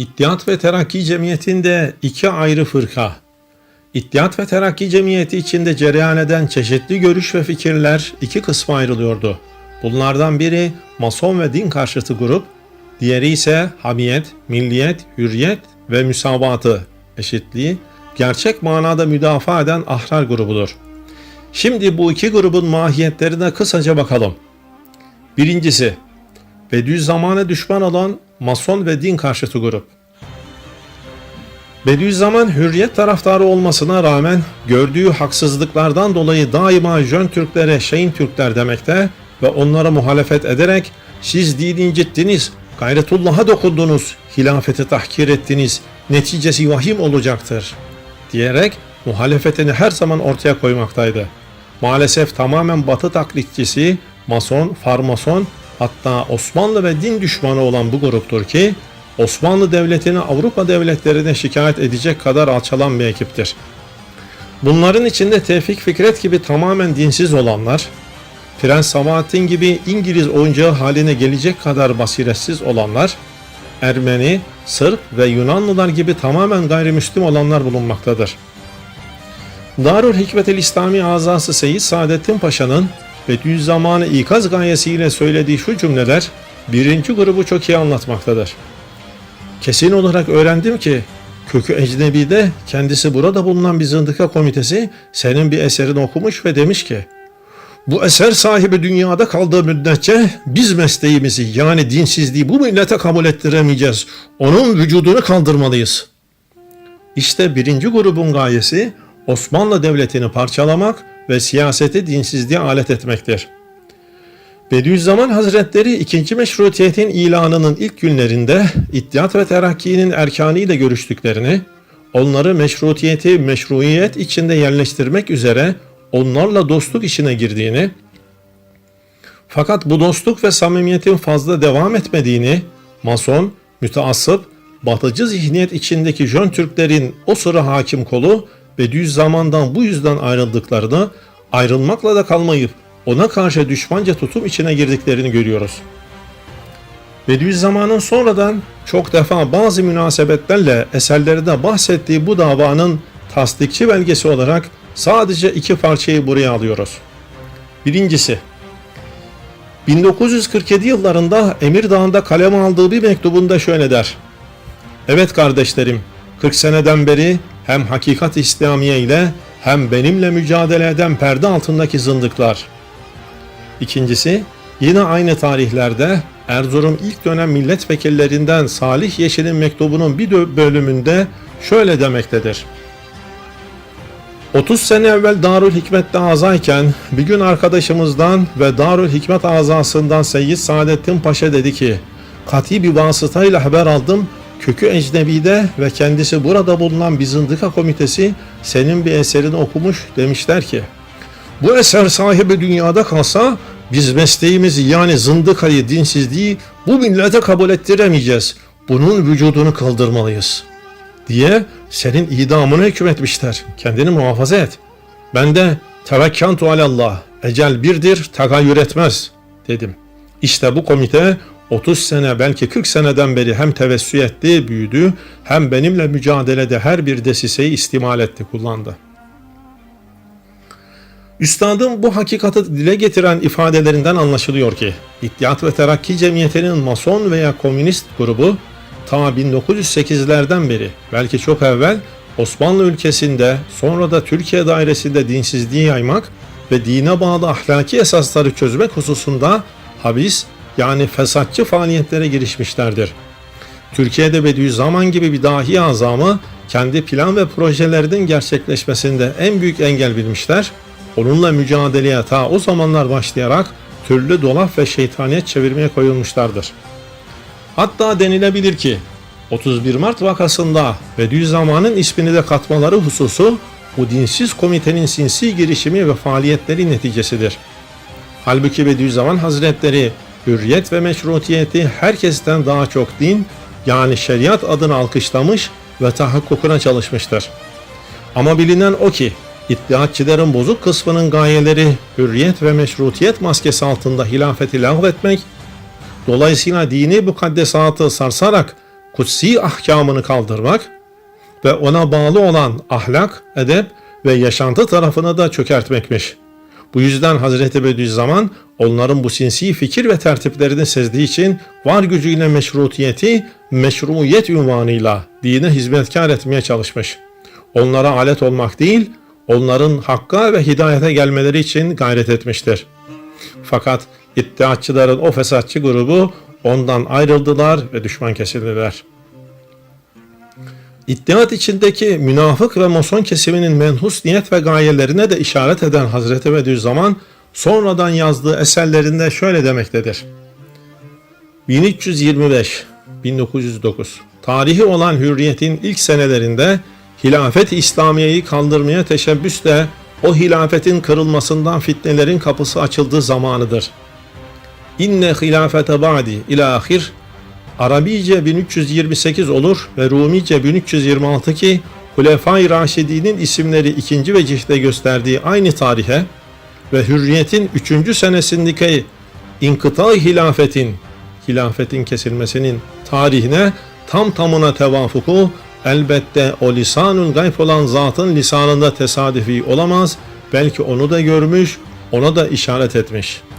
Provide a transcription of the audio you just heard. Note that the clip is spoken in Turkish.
İttihat ve Terakki Cemiyeti'nde iki ayrı fırka. İttihat ve Terakki Cemiyeti içinde cereyan eden çeşitli görüş ve fikirler iki kısma ayrılıyordu. Bunlardan biri Mason ve din karşıtı grup, diğeri ise hamiyet, milliyet, hürriyet ve müsavatı, eşitliği, gerçek manada müdafaa eden ahrar grubudur. Şimdi bu iki grubun mahiyetlerine kısaca bakalım. Birincisi, Bediüzzaman'a düşman olan Mason ve din karşıtı grup. Bediüzzaman hürriyet taraftarı olmasına rağmen gördüğü haksızlıklardan dolayı daima Jön Türklere Şeyin Türkler demekte ve onlara muhalefet ederek siz dini incittiniz, gayretullah'a dokundunuz, hilafeti tahkir ettiniz, neticesi vahim olacaktır diyerek muhalefetini her zaman ortaya koymaktaydı. Maalesef tamamen batı taklitçisi, mason, farmason hatta Osmanlı ve din düşmanı olan bu gruptur ki Osmanlı Devleti'ni Avrupa devletlerine şikayet edecek kadar alçalan bir ekiptir. Bunların içinde Tevfik Fikret gibi tamamen dinsiz olanlar, Prens Sabahattin gibi İngiliz oyuncağı haline gelecek kadar basiretsiz olanlar, Ermeni, Sırp ve Yunanlılar gibi tamamen gayrimüslim olanlar bulunmaktadır. Darül Hikmetel İslami azası Seyyid Saadettin Paşa'nın Bediüzzaman'ı ikaz gayesiyle söylediği şu cümleler birinci grubu çok iyi anlatmaktadır. Kesin olarak öğrendim ki kökü ecnebide kendisi burada bulunan bir zındıka komitesi senin bir eserini okumuş ve demiş ki bu eser sahibi dünyada kaldığı müddetçe biz mesleğimizi yani dinsizliği bu millete kabul ettiremeyeceğiz. Onun vücudunu kaldırmalıyız. İşte birinci grubun gayesi Osmanlı Devleti'ni parçalamak ve siyaseti dinsizliğe alet etmektir. Bediüzzaman Hazretleri ikinci meşrutiyetin ilanının ilk günlerinde İttihat ve Terakki'nin erkanıyla görüştüklerini, onları meşrutiyeti meşruiyet içinde yerleştirmek üzere onlarla dostluk işine girdiğini, fakat bu dostluk ve samimiyetin fazla devam etmediğini, mason, müteassıp, batıcı zihniyet içindeki Jön Türklerin o sıra hakim kolu Bediüzzaman'dan bu yüzden ayrıldıklarını, ayrılmakla da kalmayıp ona karşı düşmanca tutum içine girdiklerini görüyoruz. Bediüzzaman'ın sonradan çok defa bazı münasebetlerle eserlerinde bahsettiği bu davanın tasdikçi belgesi olarak sadece iki parçayı buraya alıyoruz. Birincisi, 1947 yıllarında Emirdağ'ında kaleme aldığı bir mektubunda şöyle der. Evet kardeşlerim, 40 seneden beri hem hakikat İslamiye ile hem benimle mücadele eden perde altındaki zındıklar. İkincisi, yine aynı tarihlerde Erzurum ilk dönem milletvekillerinden Salih Yeşil'in mektubunun bir bölümünde şöyle demektedir. 30 sene evvel Darül Hikmet'te azayken bir gün arkadaşımızdan ve Darül Hikmet azasından Seyyid Saadettin Paşa dedi ki Kati bir vasıtayla haber aldım kökü ecnebide ve kendisi burada bulunan bir zındıka komitesi senin bir eserini okumuş demişler ki bu eser sahibi dünyada kalsa biz mesleğimizi yani zındıkayı, dinsizliği bu millete kabul ettiremeyeceğiz. Bunun vücudunu kaldırmalıyız. Diye senin idamını hükmetmişler. Kendini muhafaza et. Ben de tevekkantu alallah. Ecel birdir, tagayyür etmez dedim. İşte bu komite 30 sene belki 40 seneden beri hem tevessü etti, büyüdü hem benimle mücadelede her bir desiseyi istimal etti, kullandı. Üstadın bu hakikati dile getiren ifadelerinden anlaşılıyor ki İttihat ve Terakki Cemiyeti'nin Mason veya Komünist grubu ta 1908'lerden beri belki çok evvel Osmanlı ülkesinde sonra da Türkiye dairesinde dinsizliği yaymak ve dine bağlı ahlaki esasları çözmek hususunda habis yani fesatçı faaliyetlere girişmişlerdir. Türkiye'de Bediüzzaman gibi bir dahi azamı kendi plan ve projelerinin gerçekleşmesinde en büyük engel bilmişler, onunla mücadeleye ta o zamanlar başlayarak türlü dolap ve şeytaniyet çevirmeye koyulmuşlardır. Hatta denilebilir ki 31 Mart vakasında Bediüzzaman'ın ismini de katmaları hususu bu dinsiz komitenin sinsi girişimi ve faaliyetleri neticesidir. Halbuki Bediüzzaman Hazretleri hürriyet ve meşrutiyeti herkesten daha çok din yani şeriat adını alkışlamış ve tahakkukuna çalışmıştır. Ama bilinen o ki İttihatçıların bozuk kısmının gayeleri hürriyet ve meşrutiyet maskesi altında hilafeti lağvetmek, dolayısıyla dini mukaddesatı sarsarak kutsi ahkamını kaldırmak ve ona bağlı olan ahlak, edep ve yaşantı tarafını da çökertmekmiş. Bu yüzden Hazreti Bediüzzaman onların bu sinsi fikir ve tertiplerini sezdiği için var gücüyle meşrutiyeti meşruiyet ünvanıyla dine hizmetkar etmeye çalışmış. Onlara alet olmak değil, onların hakka ve hidayete gelmeleri için gayret etmiştir. Fakat iddiatçıların o fesatçı grubu ondan ayrıldılar ve düşman kesildiler. İttihat içindeki münafık ve mason kesiminin menhus niyet ve gayelerine de işaret eden Hazreti Bediüzzaman sonradan yazdığı eserlerinde şöyle demektedir. 1325 1909 Tarihi olan hürriyetin ilk senelerinde hilafet İslamiye'yi kaldırmaya teşebbüsle o hilafetin kırılmasından fitnelerin kapısı açıldığı zamanıdır. İnne hilafete ba'di ila ahir Arabice 1328 olur ve Rumice 1326 ki Hulefai Raşidi'nin isimleri ikinci vecihte gösterdiği aynı tarihe ve Hürriyet'in 3. senesindeki inkıta hilafetin hilafetin kesilmesinin tarihine tam tamına tevafuku elbette o lisanun gayb olan zatın lisanında tesadüfi olamaz belki onu da görmüş ona da işaret etmiş.''